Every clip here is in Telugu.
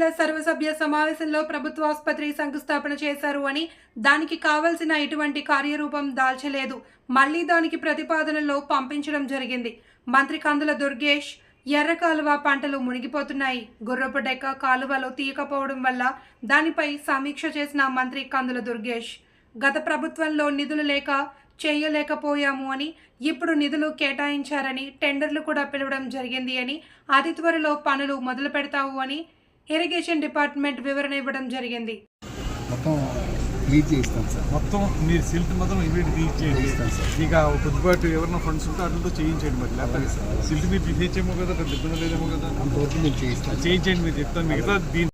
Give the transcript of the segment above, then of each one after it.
మంత్రుల సర్వసభ్య సమావేశంలో ప్రభుత్వ ఆసుపత్రి శంకుస్థాపన చేశారు అని దానికి కావలసిన ఎటువంటి కార్యరూపం దాల్చలేదు. మళ్ళీ దానికి ప్రతిపాదనలో పంపించడం జరిగింది. మంత్రి కందుల దుర్గేష్ ఎర్ర కాలువ పంటలు మునిగిపోతున్నాయి. గుర్రపు డెక్క కాలువలో తీయకపోవడం వల్ల దానిపై సమీక్ష చేసిన మంత్రి కందుల దుర్గేష్ గత ప్రభుత్వంలో నిధులు లేక చేయలేకపోయాము అని ఇప్పుడు నిధులు కేటాయించారని టెండర్లు కూడా పిలవడం జరిగింది అని అతి త్వరలో పనులు మొదలు పెడతావు అని ఇరిగేషన్ డిపార్ట్మెంట్ వివరణ ఇవ్వడం జరిగింది. మొత్తం చేయిస్తాం సార్. మొత్తం మీరు సిల్ట్ ఇమీడియట్ చేయిస్తాం సార్. ఇక కొద్దిపాటు ఎవరైనా ఫండ్స్ ఉంటే అట్లతో చేయించండి మరి లేకపోతే సిల్ట్ మీరు కదా పెద్ద ఇబ్బంది లేదేమో కదా. అంతవరకు మేము చేయిస్తాం చేయించండి మీరు చెప్తాను. మిగతా దీని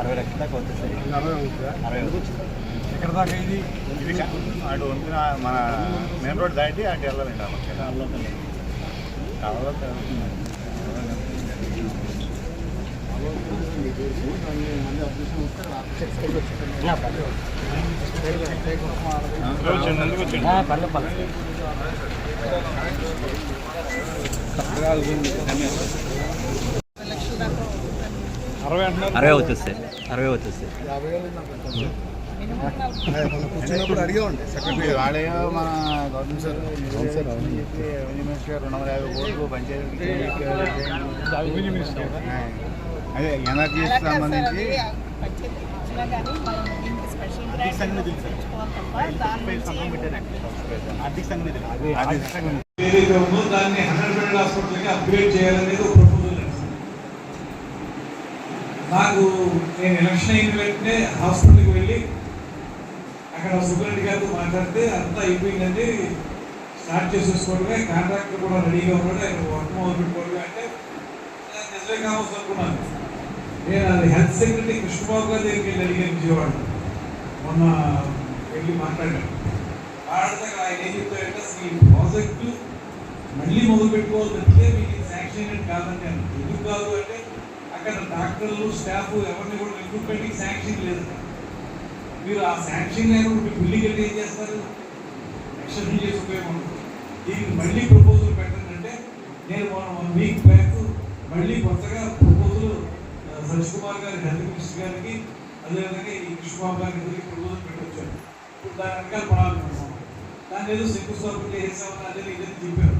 అరవై లక్షల దాకా అవుతుంది సార్. అరవై అవుతుంది. ఎక్కడ దాకా ఇది? ఇది అటు వంతున మన మెయిన్ రోడ్ దాటి అటు వెళ్ళాలండి పర్లేదు పర్లేదు అరవై అంటున్నారు. అరవై అవుతుంది సార్. అరవై అవుతుంది సార్. కూర్చున్నప్పుడు అడిగామండి సెక్రటరీ వాడేయో మన గవర్నమెంట్ సార్ అవును. రెవెన్యూ మినిస్టర్ రెండు వందల యాభై కోట్లు? అదే ఎనర్జీకి సంబంధించి ఏదైతే ఉందో దాన్ని హండ్రెడ్ బెడ్ హాస్పిటల్కి అప్గ్రేడ్ చేయాలనేది ఒక ప్రపోజల్ నాకు నేను ఎలక్షన్ అయిన వెంటనే హాస్పిటల్కి వెళ్ళి అక్కడ సుబ్రెడ్డి గారితో మాట్లాడితే అంతా అయిపోయిందండి. స్టార్ట్ చేసేసుకోవడమే కాంట్రాక్టర్ కూడా రెడీగా ఉన్నాడు ఆయన వర్క్ మొదలు పెట్టుకోవడమే అంటే నేను నిజమే కావచ్చు అనుకున్నాను. నేను అది హెల్త్ సెక్రటరీ కృష్ణబాబు గారి దగ్గరికి వెళ్ళి అడిగాను విజయవాడ. మొన్న వెళ్ళి మాట్లాడాను. మాట్లాడితే ఆయన ఏం చెప్తాడంటే అసలు ఈ ప్రాజెక్టు మళ్ళీ మొదలు పెట్టుకోవాలంటే మీకు శాంక్షన్ కాదండి అని. ఎందుకు కాదు అంటే అక్కడ డాక్టర్లు స్టాఫ్ ఎవరిని కూడా రిక్రూట్మెంట్కి శాంక్షన్ లేదు. మీరు ఆ శాంక్షన్ లేనప్పుడు మీరు బిల్డింగ్ అంటే ఏం చేస్తారు? ఎక్స్టెన్షన్ చేసి ఉపయోగం దీనికి మళ్ళీ ప్రపోజల్ పెట్టండి నేను మొన్న వన్ వీక్ బ్యాక్ మళ్ళీ కొత్తగా ప్రపోజల్ సజ్ కుమార్ గారి హెల్త్ మినిస్టర్ గారికి అదేవిధంగా ఈ కృష్ణబాబు గారి ఇద్దరికి ప్రపోజల్ పెట్టొచ్చాను. ఇప్పుడు దాని వెనకాల పడాలనుకుంటున్నాం దాన్ని ఏదో శంకుస్థాపన చేసామని అదే ఇదని చెప్పారు.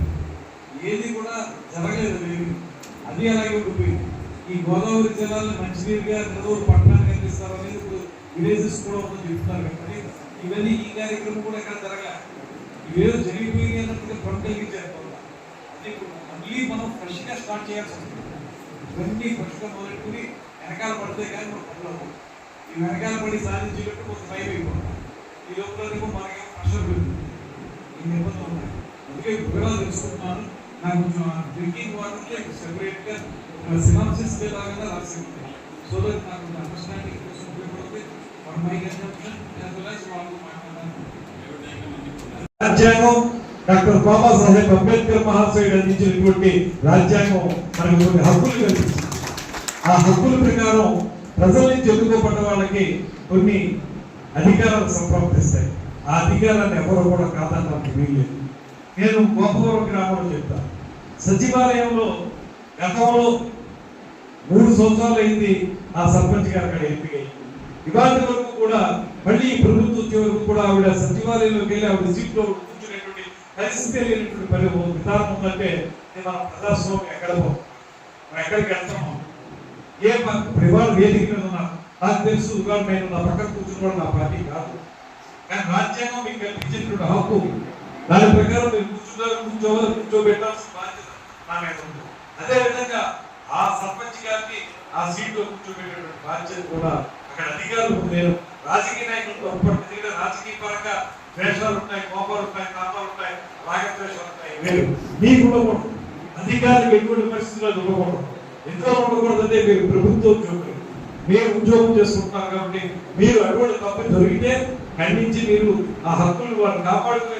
ఏది కూడా జరగలేదు ఏమి. అది అలాగే ఉండిపోయింది. ఈ గోదావరి జిల్లాలో మంచినీరుగా నెల్లూరు పట్టణానికి అందిస్తారు ఇమేజెస్ కూడా ఉందని చెప్తున్నారు కానీ ఇవన్నీ ఈ కార్యక్రమం కూడా ఇక్కడ జరగలేదు ఇవేదో జరిగిపోయింది అన్నట్టుగా పని కలిగించారు మళ్ళీ మనం ఫ్రెష్గా స్టార్ట్ చేయాల్సి వస్తుంది. ఇవన్నీ ఫ్రెష్గా మొదలెట్టుకుని వెనకాల పడితే కానీ మనం పనులు ఈ వెనకాల పడి సాధించేటట్టు కొంత భయం అయిపోతుంది. ఈ లోపల మనకి ప్రెషర్ పెరుగుతుంది. ఈ నిబంధనలు ఉన్నాయి. అందుకే వివరాలు తెలుసుకుంటున్నాను. నాకు కొంచెం డ్రింకింగ్ వాటర్కి సెపరేట్గా సినాప్సిస్ లాగా రాసి ఉంటాయి సో దట్ నాకు అండర్స్టాండింగ్ కోసం రాజ్యాంగం డాక్టర్ బాబాసాహెబ్ అంబేద్కర్ మహాశయుడు అందించినటువంటి రాజ్యాంగం మనకు కొన్ని హక్కులు కల్పిస్తుంది. ఆ హక్కుల ప్రకారం ప్రజల నుంచి ఎన్నుకోబడ్డ వాళ్ళకి కొన్ని అధికారాలు సంప్రాప్తిస్తాయి ఆ అధికారాన్ని ఎవరు కూడా కాదన్నట్టు వీల్లేదు. నేను గోపవరం గ్రామంలో చెప్తాను సచివాలయంలో గతంలో మూడు సంవత్సరాలు అయింది ఆ సర్పంచ్ గారు అక్కడ ఎంపిక అయింది ఇవాళ వరకు కూడా మళ్ళీ ప్రభుత్వ ప్రభుత్వం వచ్చే వరకు కూడా ఆవిడ సచివాలయంలోకి వెళ్ళి ఆవిడ సీట్లో కూర్చునేటువంటి పరిస్థితి లేనటువంటి పరి విధానం ఉందంటే ఇది మన ప్రజాస్వామ్యం ఎక్కడ పోతుంది మనం ఎక్కడికి వెళ్తాము ఏ పక్క ఇవాళ వేదిక మీద ఉన్నా నాకు తెలుసు ఇవాళ నేను నా పక్కన కూర్చుని నా పార్టీ కాదు. కానీ రాజ్యాంగం మీకు కల్పించినటువంటి హక్కు దాని ప్రకారం మీరు కూర్చున్నారు కూర్చోవాలి కూర్చోబెట్టాల్సిన బాధ్యత నా మీద ఉంది. అదేవిధంగా ఆ సర్పంచ్ గారిని ఆ సీట్లో కూర్చోబెట్టేటువంటి బాధ్యత కూడా అక్కడ అధికారులు నేను రాజకీయ నాయకులతో అప్పటి రాజకీయ పరంగా ద్వేషాలు ఉంటాయి కోపాలు ఉంటాయి కాపాలు ఉంటాయి రాగద్వేషాలు ఉంటాయి వేరు మీకు ఉండకూడదు. అధికారులకు ఎటువంటి పరిస్థితుల్లో ఉండకూడదు. ఎంతో ఉండకూడదంటే మీరు ప్రభుత్వ ఉద్యోగులు మీరు ఉద్యోగం చేసుకుంటున్నారు కాబట్టి మీరు అటువంటి తప్పు జరిగితే ఖండించి మీరు ఆ హక్కులు వారు కాపాడుకునే